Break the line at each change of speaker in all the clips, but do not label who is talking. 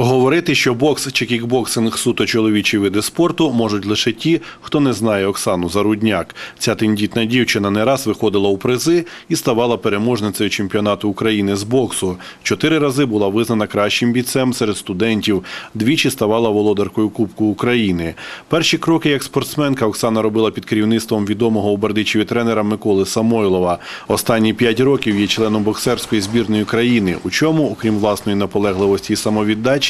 Говорити, що бокс чи кікбоксинг суто чоловічі види спорту можуть лише ті, хто не знає Оксану Зарудняк. Ця тендітна дівчина не раз виходила у призи і ставала переможницею чемпіонату України з боксу. Чотири рази була визнана кращим бійцем серед студентів. Двічі ставала володаркою Кубку України. Перші кроки як спортсменка Оксана робила під керівництвом відомого у Бердичеві тренера Миколи Самойлова. Останні п'ять років є членом боксерської збірної країни, у чому, окрім власної наполегливості і самовіддачі,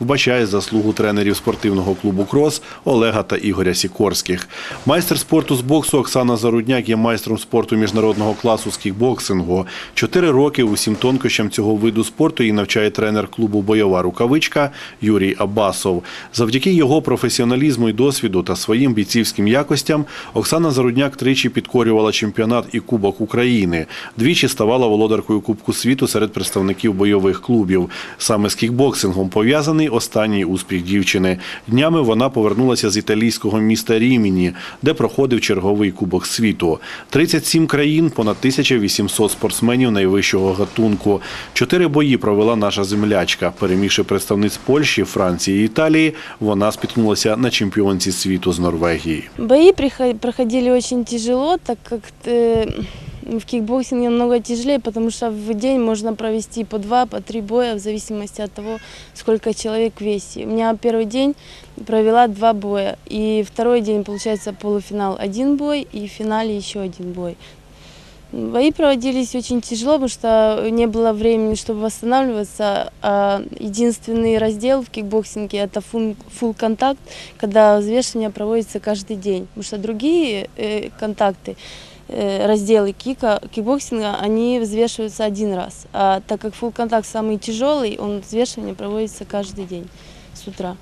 вбачає заслугу тренерів спортивного клубу Крос Олега та Ігоря Сікорських. Майстер спорту з боксу Оксана Зарудняк є майстром спорту міжнародного класу з кікбоксингу. Чотири роки усім тонкощам цього виду спорту її навчає тренер клубу Бойова рукавичка Юрій Абасов. Завдяки його професіоналізму і досвіду та своїм бійцівським якостям Оксана Зарудняк тричі підкорювала чемпіонат і Кубок України. Двічі ставала володаркою Кубку світу серед представників бойових клубів. Саме з кікбоксингом пов'язаний останній успіх дівчини. Днями вона повернулася з італійського міста Ріміні, де проходив черговий Кубок світу. 37 країн, понад 1800 спортсменів найвищого гатунку. Чотири бої провела наша землячка. Перемігши представниць Польщі, Франції і Італії, вона спіткнулася на чемпіонці світу з Норвегії.
Прихо- проходили очень тяжело, так э, в кикбоксинге намного тяжелее, потому что в день можно провести по два, по три боя, в зависимости от того, сколько человек в. У меня первый день провела два боя, и второй день, получается, полуфинал один бой, и в финале еще один бой. Бои проводились очень тяжело, потому что не было времени, чтобы восстанавливаться. А единственный раздел в кикбоксинге – это фулл контакт, когда взвешивание проводится каждый день. Потому что другие э, контакты, разделы кика, кикбоксинга, они взвешиваются один раз. А так как фулл контакт самый тяжелый, он взвешивание проводится каждый день с утра.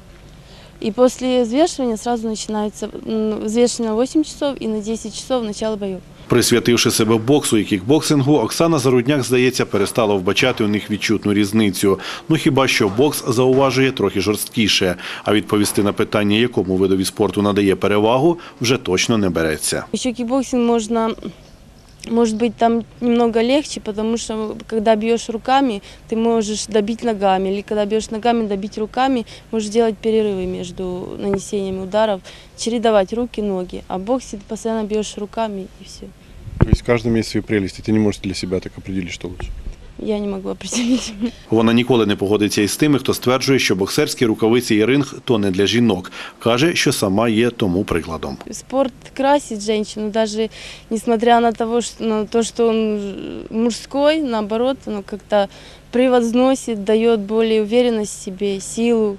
И после взвешивания сразу начинается взвешивание на 8 часов и на 10 часов начало боев.
Присвятивши себе боксу і кікбоксингу, Оксана Зарудняк, здається, перестала вбачати у них відчутну різницю. Ну хіба що бокс зауважує трохи жорсткіше, а відповісти на питання, якому видові спорту надає перевагу, вже точно не береться.
Еще кикбоксинг можно, может быть, там немного легче, потому что когда бьешь руками, ты можешь добить ногами, или когда бьешь ногами, добить руками, можешь делать перерывы между нанесением ударов, чередовать руки, ноги. А в боксе ты постоянно бьешь руками и все.
То есть в каждом есть свои прелести. Ты не можешь для себя так определить, что лучше.
Я не могла определить.
Вона ніколи не погодиться із тими, хто стверджує, що боксерські рукавиці і ринг то не для жінок. каже, що сама є тому прикладом.
Спорт красить жінку, навіть несмотря на, того, що, что он мужской, наоборот, воно як-то превозносит, дає більше впевненості в себе, силу.